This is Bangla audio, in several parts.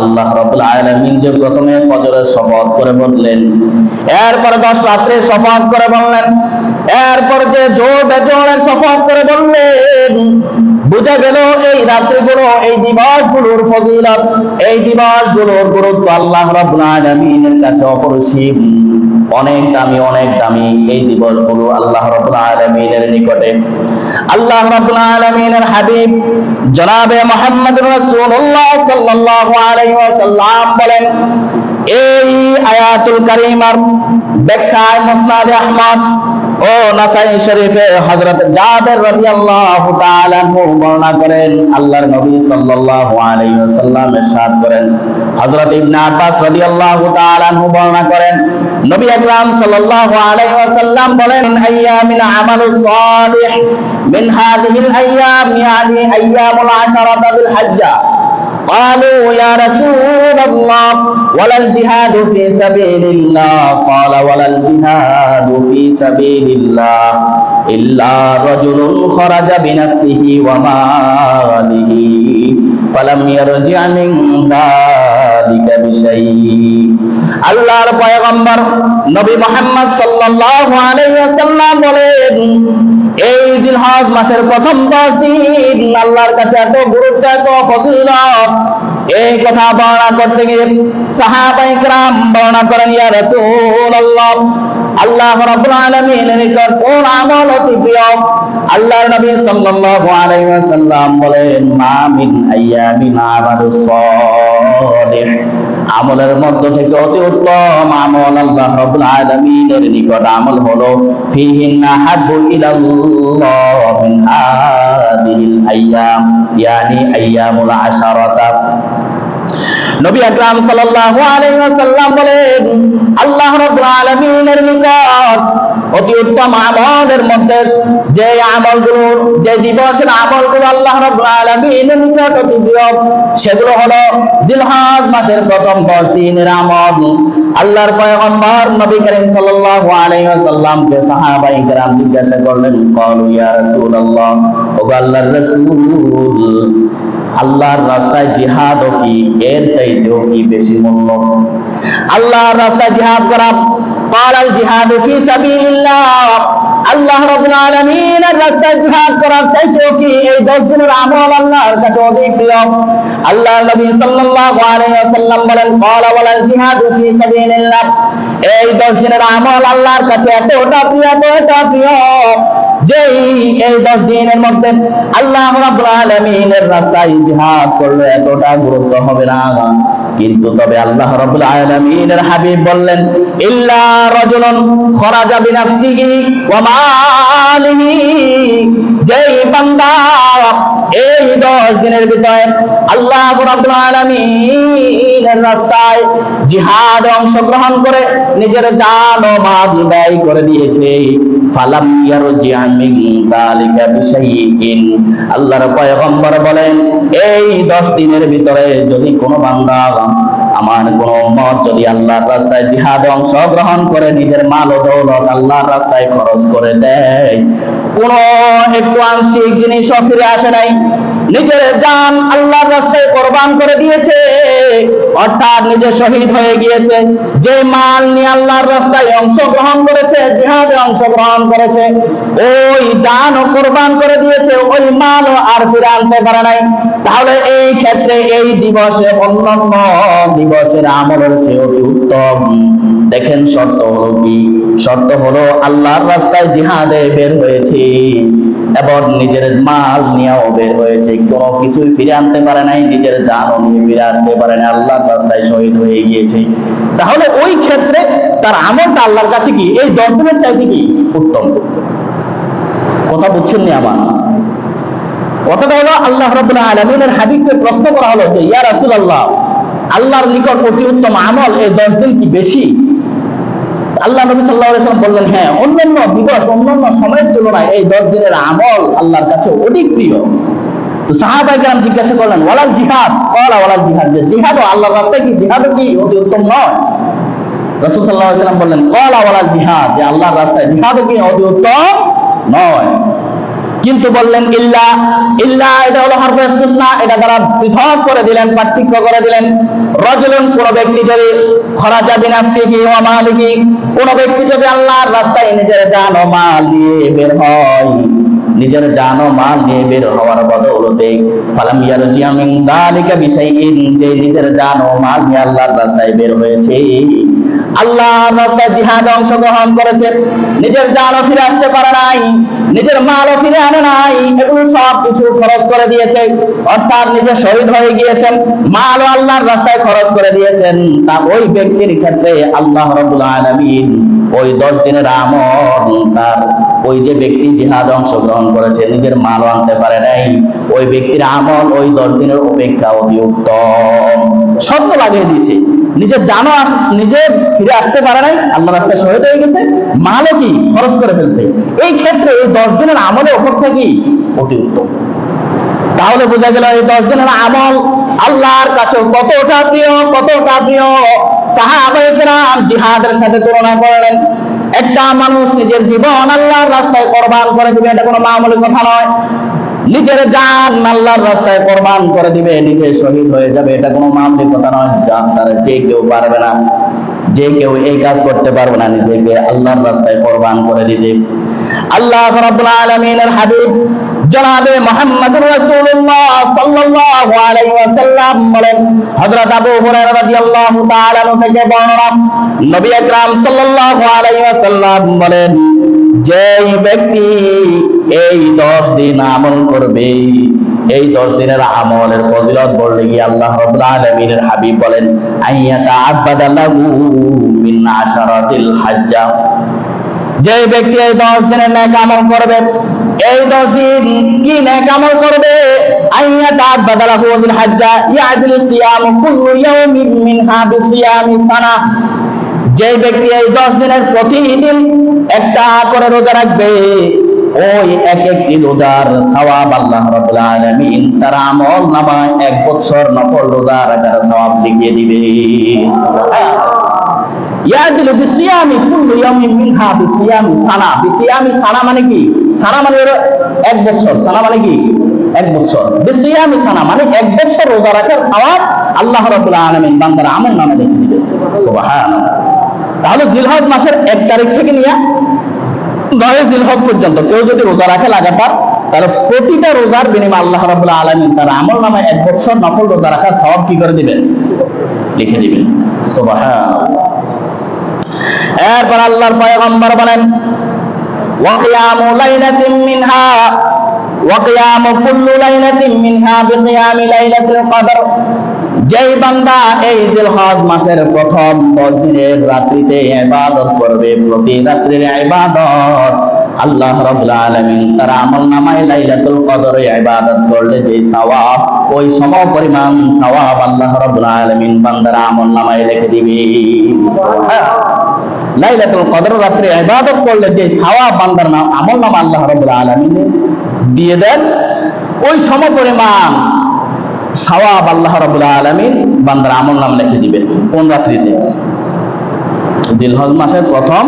আল্লাহ রাব্বুল আলামিন যে প্রথমে ফজরের শপথ করে বললেন, এরপর দশ রাত্রে শপথ করে বললেন, এরপর যে জোর বেজোরের শপথ করে বললেন, বোঝা গেল এই রাত্রিগুলো, এই দিবসগুলোর ফজিলত, এই দিবসগুলোর গুরুত্ব আল্লাহ রাব্বুল আলামিনের কাছে অপরিসীম। অনেক দামি অনেক দামি এই দিবসগুলো আল্লাহ রাব্বুল আলামিনের নিকটে। আল্লাহ রাব্বুল আলামিনের হাবিব জনাবে মুহাম্মদ রাসূলুল্লাহ সাল্লাল্লাহু আলাইহি ওয়াসাল্লাম বলেন এই আয়াতুল কারীমার ব্যাখ্যায় মুসনাদ আহমদ ও নাসাই শরীফে হযরত জাবের রাদিয়াল্লাহু তাআলা আনহু বর্ণনা করেন, আল্লাহর নবী সাল্লাল্লাহু আলাইহি ওয়াসাল্লাম ইরশাদ করেন। হযরত ইবনে আব্বাস রাদিয়াল্লাহু তাআলা আনহু বর্ণনা করেন, নবী আকরাম সাল্লাল্লাহু আলাইহি ওয়াসাল্লাম বলেন আইয়ামিন আমালুস সালিহ, মিন হাযিহিল আইয়াম, ইয়ানি আইয়ামুল আশারাতা বিল হজ্জা। قالوا يا رسول الله ولا الجهاد في سبيل الله قال ولا الجهاد في سبيل الله إلا رجل خرج بنفسه وماله فلم يرجع من ذلك بشيء আল্লাহর পয়গম্বর নবী মোহাম্মদ সাল্লাল্লাহু আলাইহি ওয়াসাল্লাম বলেন এই জিলহজ মাসের প্রথম 10 দিন আল্লাহর কাছে এত গুরুত্ব এত ফজিলত এই কথা বর্ণনা করতে গিয়ে সাহাবায়ে کرام বর্ণনা করেন ইয়া রাসূলুল্লাহ আল্লাহ রাব্বুল আলামিনের নিকট কোন আমল অতি প্রিয় আল্লাহর নবী সাল্লাল্লাহু আলাইহি ওয়াসাল্লাম বলেন মা মিন আইয়ামিন আমালুস সালিহ আমলের মধ্য থেকে অতি উত্তম আমল আল্লাহ রাব্বুল আলামিনের নিকট আমল হলো, ফিহিন্না হাব্বু ইলাল্লাহ মিন হাদিহিল আইয়াম ইয়ানি আইয়ামুল আশারাতা। নবী আকরাম সাল্লাল্লাহু আলাইহি ওয়াসাল্লাম বলেন, আল্লাহ রাব্বুল আলামিনের নিকট অতি উত্তম আমলের মধ্যে যে আমলগুলো, যে দিবসের আমলগুলো আল্লাহ সেগুলো হলো জিলহজ মাসের প্রথম 10 দিনের আমল। আল্লাহর পয়গম্বর নবী করিম সাল্লাল্লাহু আলাইহি ওয়াসাল্লামকে সাহাবায়ে কেরাম জিজ্ঞাসা করলেন ক্বালু ইয়া রাসূলুল্লাহ? ও আল্লাহর রাসূল, আল্লাহর রাস্তায় জিহাদ কি? এর চাইতেও কি বেশি মূল্য? আল্লাহর রাস্তায় জিহাদ করা قال الجهاد في سبيل الله আল্লাহ রাব্বুল আলামিনের রাস্তায় জিহাদ করার চাইতেও কি এই 10 দিনের আমল আল্লাহর কাছে অধিক প্রিয় আল্লাহর নবী সাল্লাল্লাহু আলাইহি ওয়াসাল্লাম বলেন قال ولا الجهاد في سبيل الله এই 10 দিনের আমল আল্লাহর কাছে এতটা প্রিয় এতটা প্রিয় যেই এই দশ দিনের মধ্যে আল্লাহ রাব্বুল আলামিনের রাস্তায় জিহাদ করলে এতটা গুরুত্ব হবে না কিন্তু তবে আল্লাহ রাব্বুল আলামিনের হাবিব বললেন, ইল্লা রাজুলুন খরাজা বিনাফসিহি ওয়া মালিহি। যেই বান্দা এই দশ দিনের ভিতরে আল্লাহ রাব্বুল আলামিনের রাস্তায় জিহাদ অংশগ্রহণ করে নিজের জান ও মাল ব্যয় করে দিয়েছে। ফালাম ইয়ারজি মিন যালিকা বিশাইইন। আল্লাহর পয়গম্বর বলেন, এই 10 দিনের ভিতরে যদি কোনো বান্দা আমার কোন উম্মত যদি আল্লাহর রাস্তায় জিহাদ অংশগ্রহণ করে, নিজের মাল ও দৌলত আল্লাহর রাস্তায় খরচ করে দেয়, কোন একটু আংশিক জিনিসও ফিরে আসে নাই। নিজের জান আল্লাহর রাস্তায় কোরবান করে দিয়েছে। অর্থাৎ নিজে শহীদ হয়ে গিয়েছে। যে মাল নিয়ে আল্লাহর রাস্তায় অংশগ্রহণ করেছে, জিহাদে অংশগ্রহণ করেছে, ওই জানও কোরবান করে দিয়েছে, ওই মালও আর ফিরে আনতে পারে নাই। তাহলে এই ক্ষেত্রে এই দিবসে অন্যান্য দিবসের আমলের চেয়ে অতি উত্তম। দেখেন শর্ত হলো কি? শর্ত হলো আল্লাহর রাস্তায় জিহাদে বের হয়েছে। এবং নিজের মাল নিয়েও বের হয়েছে। কোনো কিছুই ফিরে আনতে পারে নাই, নিজের জানও নিয়ে ফিরে আসতে পারে না আল্লাহর রাস্তায় শহীদ হয়ে গিয়েছে। তাহলে ওই ক্ষেত্রে তার আমলটা আল্লাহর কাছে কি? এই দশ দিনের চাইতে কি উত্তম? কথা বুঝছেন নি আমার? কথাটা হলো আল্লাহ রাব্বুল আলামিনের হাবিবকে প্রশ্ন করা হলো যে, ইয়া রাসূলুল্লাহ, আল্লাহর নিকট অতি উত্তম আমল এই দশ দিন কি বেশি? আল্লাহ নবী সাল্লাহ সাল্লাম বললেন হ্যাঁ অন্যান্য দিবস অন্যান্য সময়ের তুলনায় এই দশ দিনের আমল আল্লাহর কাছে অধিক প্রিয়। তো সাহাবাই কেরাম জিজ্ঞাসা করলেন, ওয়ালাল জিহাদ? ওয়ালা ওয়ালাল জিহাদ। যে জিহাদও আল্লাহর রাস্তায় কি? জিহাদও কি অতি উত্তম নয়? রসুল সাল্লাহ সাল্লাম বললেন ওয়ালা ওয়ালাল জিহাদ। যে আল্লাহর রাস্তায় জিহাদও কি অতি উত্তম নয়? কিন্তু বললেন, ইল্লা ইল্লা, এটা হলো হরফ ইস্তিসনা এটা দ্বারা পৃথক করে দিলেন, পার্থক্য করে দিলেন। রজুলুন, কোন ব্যক্তি যদি খরাজা বিনাফসিহি ওয়া মালিহি, কোন ব্যক্তি যদি আল্লাহর রাস্তায় নিজের জান ও মাল দিয়ে বের হয়, নিজের জান ও মাল নিয়ে বের হওয়ার বদৌলতে ফালাম ইয়ারজিয়া মিন যালিকা বিশাইইন, যে নিজের জান ও মাল নিয়ে আল্লাহর রাস্তায় বের হয়েছে, আল্লাহর রাস্তায় জিহাদে অংশগ্রহণ করেছে, নিজের জানও ফিরে আসতে পারে নাই নিজের মালও ফিরে আনে নাই, এগুলো সব কিছু খরচ করে দিয়েছে অর্থাৎ নিজে শহীদ হয়ে গিয়েছেন মালও আল্লাহর রাস্তায় খরচ করে দিয়েছেন। তা ওই ব্যক্তির ক্ষেত্রে আল্লাহ রাব্বুল আলামিন ওই দশ দিনের আমল, তার ওই যে ব্যক্তি জিহাদে অংশগ্রহণ করেছে, নিজের মালও আনতে পারে নাই, ওই ব্যক্তির আমল ওই দশ দিনের অপেক্ষা অতি উত্তম। শর্ত লাগিয়ে দিয়েছে। নিজের জানো নিজে ফিরে আসতে পারে নাই আল্লাহ রাস্তায় শহীদ হয়ে গেছে, মালও কি খরচ করে ফেলছে? এই ক্ষেত্রে এই দশ দিনের আমলে অপেক্ষা কি অতি উত্তম তাহলে বোঝা গেল এই দশ দিনের আমল আল্লাহর কাছে কতটা প্রিয় কতটা প্রিয়? সাহাবাহাম জিহাদের সাথে তুলনা করলেন। একটা মানুষ নিজের জীবন আল্লাহর রাস্তায় কোরবান করে দিবে, এটা কোনো মামুলি কথা নয়। নিজের জান আল্লাহর রাস্তায় কোরবান করে দিবে, নিজে শহীদ হয়ে যাবে, এটা কোনো মামুলি কথা নয়। যা তার যে কেউ পারবে না, যে কেউ এই কাজ করতে পারবে না, নিজেকে আল্লাহর রাস্তায় কোরবান করে দিতে আল্লাহ রাব্বুল আলামিনের হাবিব জনাবে মুহাম্মদুর রাসূলুল্লাহ সাল্লাল্লাহু আলাইহি ওয়াসাল্লাম বলেন, হযরত আবু হুরায়রা রাদিয়াল্লাহু তাআলা থেকে বর্ণনা, নবী আকরাম সাল্লাল্লাহু আলাইহি ওয়াসাল্লাম বলেন, যেই ব্যক্তি এই 10 দিন আমল করবে, এই 10 দিনের আমলের ফজিলত বললে গিয়ে আল্লাহ রাব্বুল আলামিনের হাবিব বলেন আইয়াতা আবাদাল্লাহু মিন আশারাতিল হাজ্জা। যে ব্যক্তি এই দশ দিনের ন্যাক আমল করবে, এই দশ দিন কি ন্যাক আমল করবে? আইয়া তার বাদালা হুয়াজিল হাজ্জা ইয়াদিল সিয়াম কুল্লু ইয়াউমিন মিনহা বিসিয়ামি সানা। যে ব্যক্তি এই দশ দিনের প্রতিদিন একটা করে রোজা রাখবে, ওই এক একটি রোজার সওয়াব আল্লাহ রাব্বুল আলামিন তার আমল নামায় এক বছর নফল রোজা রাখার সওয়াব লিখিয়ে দিবে। সুবহানাল্লাহ। ইয়াদিলু বিসিয়ামি কুল্লু ইয়াউমিন মিনহা বিসিয়ামি সানা। বিসিয়ামি সানা মানে কি? সানা মানে এক বছর। সানা মানে কি? এক বছর। বিসিয়ামি সানা মানে এক বছর রোজা রাখার সওয়াব আল্লাহ রাব্বুল আলামিন বান্দার আমল নামে লিখে দিবেন। সুবহানাল্লাহ। তাহলে জিলহজ মাসের এক তারিখ থেকে নিয়ে নয় জিলহজ পর্যন্ত কেউ যদি রোজা রাখে লাগাতার, তাহলে প্রতিটা রোজার বিনিময়ে আল্লাহ রাব্বুল আলামিন তার আমল নামে এক বছর নফল রোজা রাখার সওয়াব কি করে দিবেন? লিখে দিবেন। সুবহানাল্লাহ। এরপর আল্লাহর পয়গম্বর বলেন, ওয়াকিয়ামু লাইলাতিন মিনহা, ওয়াকিয়ামু কুল্লু লাইলাতিন মিনহা বিকিয়ামি লাইলাতুল কদর। যেই বান্দা এই জিলহজ মাসের প্রথম দশ দিনের রাত্রিতে ইবাদত করবে, প্রতি রাত্রির ইবাদত আল্লাহ রাব্বুল আলামিন তার আমল নামায় লাইলাতুল কদরে ইবাদত করলে যে সওয়াব, ওই সম পরিমাণ সওয়াব আল্লাহ রাব্বুল আলামিন বান্দার আমল নামায় লিখে দিবে। লাইলাতুল কদর রাত্রে ইবাদত করলে যে সওয়াব বান্দার নাম, আমল নাম আল্লাহ রাব্বুল আলামিন দিয়ে দেন, ওই সম পরিমাণ সওয়াব আল্লাহ রাব্বুল আলামিন বান্দার আমল নাম লিখে দিবেন কোন রাত্রিতে? জিলহজ মাসের প্রথম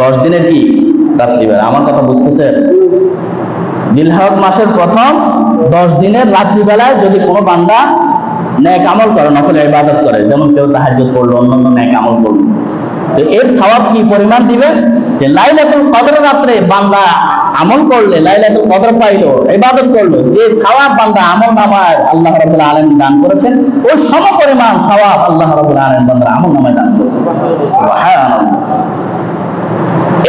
দশ দিনের কি রাত্রিবেলা? আমার কথা বুঝতেছেন? জিলহজ মাসের প্রথম দশ দিনের রাত্রিবেলায় যদি কোনো বান্দা ন্যাক আমল করে, নফল ইবাদত করে, যেমন কেউ তাহাজ্জুদ করল অন্যান্য ন্যাক আমল করল তো এর সওয়াব কি? পরিমাণ দিবে? যে লাইলাতুল কদর রাত্রে বান্দা আমল করলে, লাইলাতুল কদর পাইলো, ইবাদত করল, যে সওয়াব বান্দা আমল নামায় আল্লাহ রাব্বুল আলামিন দান করেছেন, ওই সম পরিমাণ সওয়াব আল্লাহ রাব্বুল আলামিন বান্দার আমল নামায় দান করেছেন। সুবহানাল্লাহ।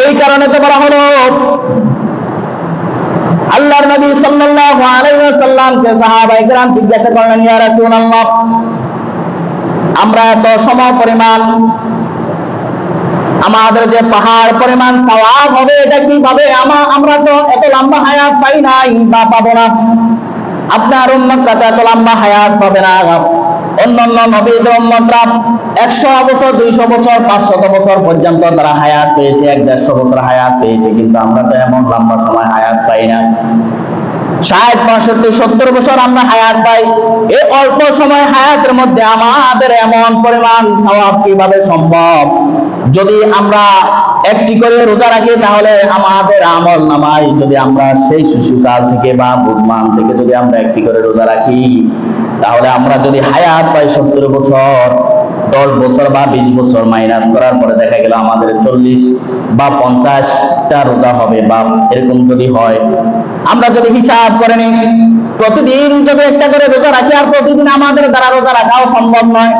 এই কারণে তো বলা হলো, আল্লাহর নবী সাল্লাল্লাহু আলাইহি ওয়াসাল্লামকে সাহাবায়ে কেরাম জিজ্ঞাসা করলেন, ইয়া রাসূলুল্লাহ, আমরা এত সম পরিমাণ আমাদের যে পাহাড় পরিমাণ সওয়াব হবে, এটা কীভাবে? আমা- আমরা তো এত লম্বা হায়াত পাই নাই, বা পাবো না। আপনার উম্মতরা তো এত লম্বা হায়াত পাবে না। অন্যান্য নবীদের উম্মতরা একশো বছর, দুইশো বছর, পাঁচশত বছর পর্যন্ত তারা হায়াত পেয়েছে, এক দেড়শো বছর হায়াত পেয়েছে, কিন্তু আমরা তো এমন লম্বা সময় হায়াত পাই না। ষাট, পঁয়ষট্টি, সত্তর বছর আমরা হায়াত পাই। এই অল্প সময় হায়াতের মধ্যে আমাদের এমন পরিমাণ সওয়াব কীভাবে সম্ভব? যদি আমরা একটি করে রোজা রাখি, তাহলে আমাদের আমল নামাই যদি আমরা সেই শিশুকাল থেকে বা বুঝমান থেকে যদি আমরা একটি করে রোজা রাখি, তাহলে আমরা যদি হায়াত পাই সত্তর বছর, দশ বছর বা বিশ বছর মাইনাস করার পরে দেখা গেল আমাদের চল্লিশ বা পঞ্চাশটা রোজা হবে বা এরকম যদি হয়, আমরা যদি হিসাব করে নিই প্রতিদিন যদি একটা করে রোজা রাখি, আর প্রতিদিন আমাদের দ্বারা রোজা রাখাও সম্ভব নয়।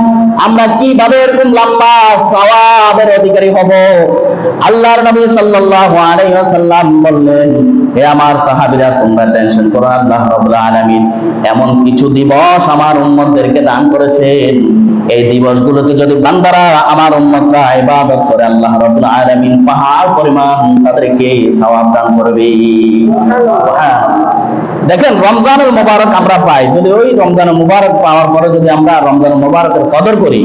আমরা কীভাবে এরকম লম্বা সওয়াবের অধিকারী হব? আল্লাহর নবী সাল্লাল্লাহু আলাইহি ওয়াসাল্লাম বললেন, হে আমার সাহাবীরা, তোমরা টেনশন করো আল্লাহ রাব্বুল আলামিন এমন কিছু দিবস আমার উম্মতদেরকে দান করেছেন। এই দিবসগুলোতে যদি বান্দারা আমার উম্মতরা ইবাদত করে, আল্লাহ রাব্বুল আলামিন পাহাড় পরিমাণ তাদেরকে সওয়াব দান করবে। সুবহানাল্লাহ। দেখেন, রমজানুল মুবারক আমরা পাই। যদি ওই রমজানুল মুবারক পাওয়ার পরে যদি আমরা রমজানুল মুবারকের কদর করি,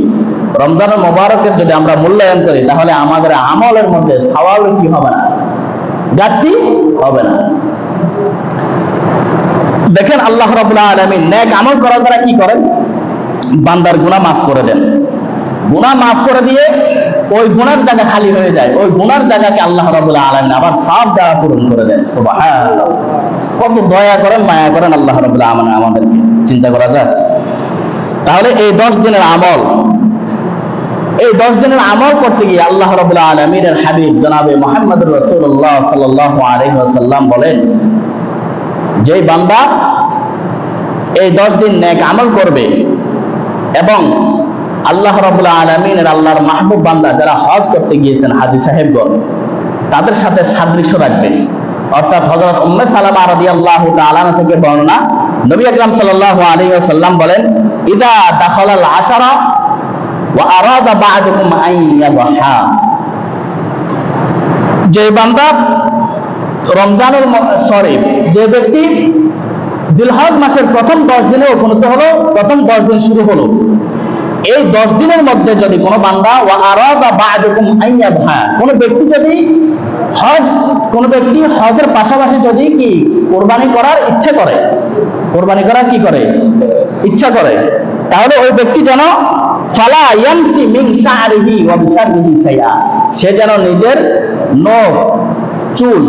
রমজানুল মুবারকের যদি আমরা মূল্যায়ন করি, তাহলে আমাদের আমলের মধ্যে সওয়াল কি হবে না? ঘাটতি হবে না। দেখেন, আল্লাহ রাব্বুল আলামিন নেক আমল করার দ্বারা কি করেন? বান্দার গুনাহ মাফ করে দেন। গুনাহ মাফ করে দিয়ে ওই গুনার জায়গা খালি হয়ে যায়। ওই গুনার জায়গাকে আল্লাহ রাব্বুল আলামিন আবার সাফ দ্বারা পূরণ করে দেন। সুবহানাল্লাহ। কত দয়া করেন, মায়া করেন, আল্লাহ রাব্বুল আলামিন আমাদেরকে চিন্তা করা যায় তাহলে এই দশ দিনের আমল, এই দশ দিনের আমল করতে গিয়ে আল্লাহ রাব্বুল আলামিনের হাবিব জনাবে মুহাম্মদুর রাসূলুল্লাহ সাল্লাল্লাহু আলাইহি ওয়াসাল্লাম বলেন যে বান্দা এই দশ দিন নেক আমল করবে এবং আল্লাহ রাবুল আলমিনের আল্লাহর মাহবুব বান্দা যারা হজ করতে গিয়েছেন হাজি সাহেবগণ, তাদের সাথে সাদৃশ্য রাখবেন অর্থাৎ হজরত উম্মে সালামা রাদিয়াল্লাহু তাআলা থেকে বর্ণনা নবী আকরাম সাল্লাল্লাহু আলাইহি ওয়াসাল্লাম বলেন ইদা দাখালাল আশারা ওয়া আরাদা বা'দুকুম যে বান্দা রমজানুল সরি যে ব্যক্তি জিলহজ মাসের প্রথম দশ দিনে উপনীত হলো, প্রথম দশ দিন শুরু হলো। এই দশ দিনের মধ্যে যদি কোনো বান্দা ও আরা বা বাদুকুম কোনো ব্যক্তি যদি হজ, কোন ব্যক্তি হজের পাশাপাশি যদি কি কোরবানি করার ইচ্ছে করে, কোরবানি করার কি করে? ইচ্ছা করে। তাহলে ওই ব্যক্তি যেন সে যেন নিজের নখ, চুল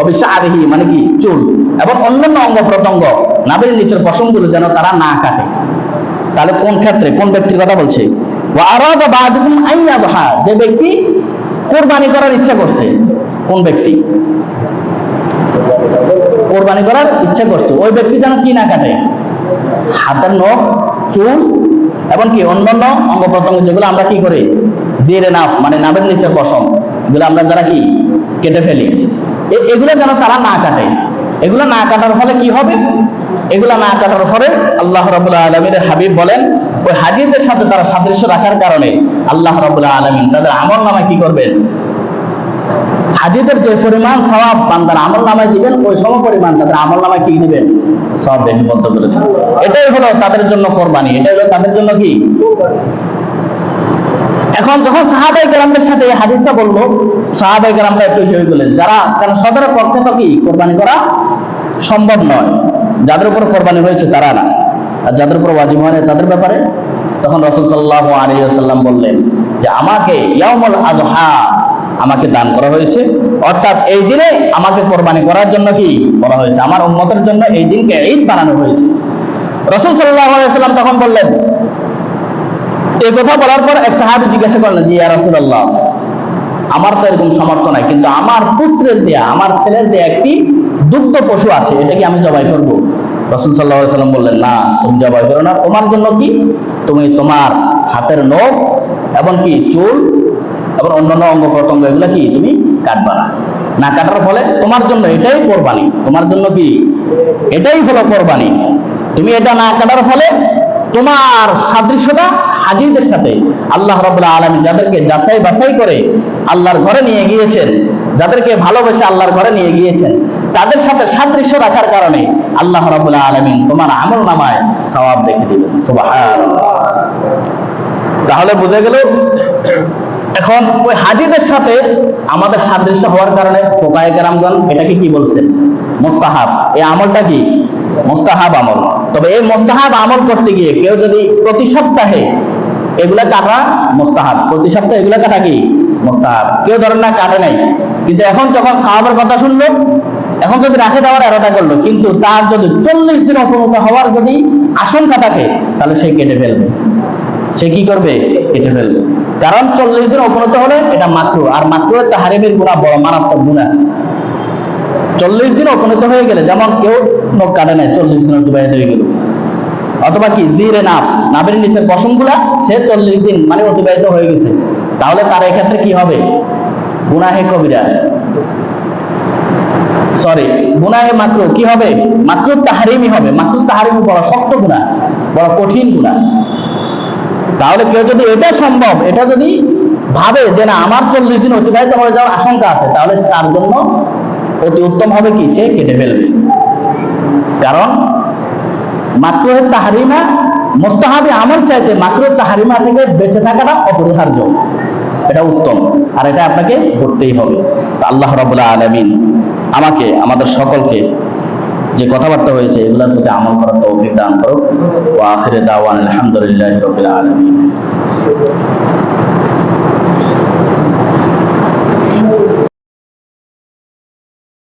অবিশারিহি মানে কি? চুল এবং অন্যান্য অঙ্গ প্রত্যঙ্গ, নাভের নিচের পশমগুলো যেন তারা না কাটে। তাহলে কোন ক্ষেত্রে? কোন ব্যক্তির কথা বলছে? যে ব্যক্তি কোরবানি করার ইচ্ছা করছে। কোন ব্যক্তি? কোরবানি করার ইচ্ছা করছে। ওই ব্যক্তি যেন কি না কাটে। হাতের নখ, চুল, এবং কি অন্যান্য অঙ্গ প্রত্যঙ্গ যেগুলো আমরা কি করি? জিরে, নাফ মানে নাভের নিচের পশম, এগুলো আমরা যারা কি? কেটে ফেলি। এগুলো যেন তারা না কাটে। এগুলো না কাটার ফলে কি হবে? এগুলো না কাটার ফলে আল্লাহ রাবুল্লাহ আলমীর হাবিব বলেন ওই হাজিরদের সাথে তারা সাদৃশ্য রাখার কারণে আল্লাহ রাবুল্লাহ আলমিন তাদের আমল নামায় কি করবেন? হাজিদের যে পরিমাণ সওয়াব বান্দার আমল নামায় দিবেন, ওই সম পরিমাণ তাদের আমল নামায় কি দিবেন? সব বেশিবদ্ধ করে এটাই হলো তাদের জন্য কোরবানি, এটাই হলো তাদের জন্য কি? এখন যখন সাহাবাই গ্রামের সাথে এই হাদিসটা বলল সাহাবাই গ্রামরা একটু হয়ে গেলেন যারা কারণ সদরের পক্ষে তো কি কোরবানি করা সম্ভব নয়? যাদের উপর কোরবানি হয়েছে তারা না। আর যাদের উপর ওয়াজিব হয় তাদের ব্যাপারে? তখন রসুল সাল্লাহ আলিয়াল্লাম বললেন যে, আমাকে ইয়ামুল আজহা আমাকে দান করা হয়েছে। অর্থাৎ এই দিনে আমাকে কোরবানি করার জন্য কি বলা হয়েছে? আমার উন্মতের জন্য এই দিনকে ঈদ বানানো হয়েছে। রসুল সাল্লাহ আলাইসাল্লাম তখন বললেন এই কথা বলার পর এক সাহাবি জিজ্ঞাসা করলেন যে রাসূলুল্লাহ, আমার তো এরকম সামর্থ্য নাই, কিন্তু আমার পুত্রের দেয়া, আমার ছেলের দেয়া একটি দুগ্ধ পশু আছে, এটা কি আমি জবাই করব? রসুল সাল্লাম বললেন, না, তুমি জবাই করো না। তোমার জন্য কি? তুমি তোমার হাতের নখ এবং কি চুল, এবং অন্যান্য অঙ্গ প্রত্যঙ্গ, এগুলো কি তুমি কাটবা না। না কাটার ফলে তোমার জন্য এটাই কোরবানি। তোমার জন্য কি? এটাই হলো কোরবানি। তুমি এটা না কাটার ফলে তোমার সাদৃশ্যটা হাজিদের সাথে আল্লাহ রাবুল্লাহ আলম যাদেরকে যাচাই বাছাই করে আল্লাহর ঘরে নিয়ে গিয়েছেন, যাদেরকে ভালোবেসে আল্লাহর ঘরে নিয়ে গিয়েছেন তাদের সাথে সাদৃশ্য রাখার কারণে আল্লাহ রাবুল্লাহ আলমিন তোমার আমল নামায় সওয়াব দেখে দিবেন। তাহলে বুঝে গেল, এখন ওই হাজিদের সাথে আমাদের সাদৃশ্য হওয়ার কারণে ফোকায় কেরামগণ এটাকে কি বলছেন মোস্তাহাব। এই আমলটা কি? মোস্তাহাব আমল। তবে এই মোস্তাহাব আমল করতে গিয়ে কেউ যদি প্রতি সপ্তাহে এগুলা কাটা মোস্তাহাব। প্রতি সপ্তাহে এগুলা কাটা কি? মোস্তাহাব। কেউ ধরেন না, কাটে নাই। কিন্তু এখন যখন সাহাবের কথা শুনলো এখন যদি রাখে দেওয়ার এরাটা করল, কিন্তু তার যদি চল্লিশ দিন অপমত হওয়ার যদি আশঙ্কা থাকে, তাহলে সে কেটে ফেলবে। সে কি করবে? কেটে ফেলবে। কারণ চল্লিশ দিন অপনত হলে এটা মাত্র, আর মাত্র তাহারিমের গুণা বড়, মারাত্মক গুণা চল্লিশ দিন উপনীত হয়ে গেলে, যেমন কেউ নখ কাটে নেয় চল্লিশ দিন অতিবাহিত হয়ে গেল। অথবা কি জিরে নাফ, নাভের নিচের পশমগুলা, সে চল্লিশ দিন মানে অতিবাহিত হয়ে গেছে। তাহলে তার এক্ষেত্রে কি হবে? গুনাহে কবিরা। সরি গুনাহে মাত্র কি হবে? মাত্র তাহারিমি হবে। মাত্র তাহারিমি বড় শক্ত গুণা বড় কঠিন গুণা তাহলে কেউ যদি এটা সম্ভব, এটা যদি ভাবে যে না, আমার চল্লিশ দিন অতিবাহিত হয়ে যাওয়ার আশঙ্কা আছে, তাহলে তার জন্য অতি উত্তম হবে কি? সে কেটে ফেলবে। কারণ মাত্র তাহারিমা মোস্তাহাবি আমল চাইতে মাত্র তাহারিমা থেকে বেঁচে থাকাটা অপরিহার্য। এটা উত্তম। আর এটা আপনাকে করতেই হবে। আল্লাহ রাবুল্লাহ আলমিন আমাকে, আমাদের সকলকে যে কথাবার্তা হয়েছে, এগুলোর প্রতি আমল করার তৌফিক দান করো ও আখিরে দাওয়ান আলহামদুলিল্লাহ রবিল আলমী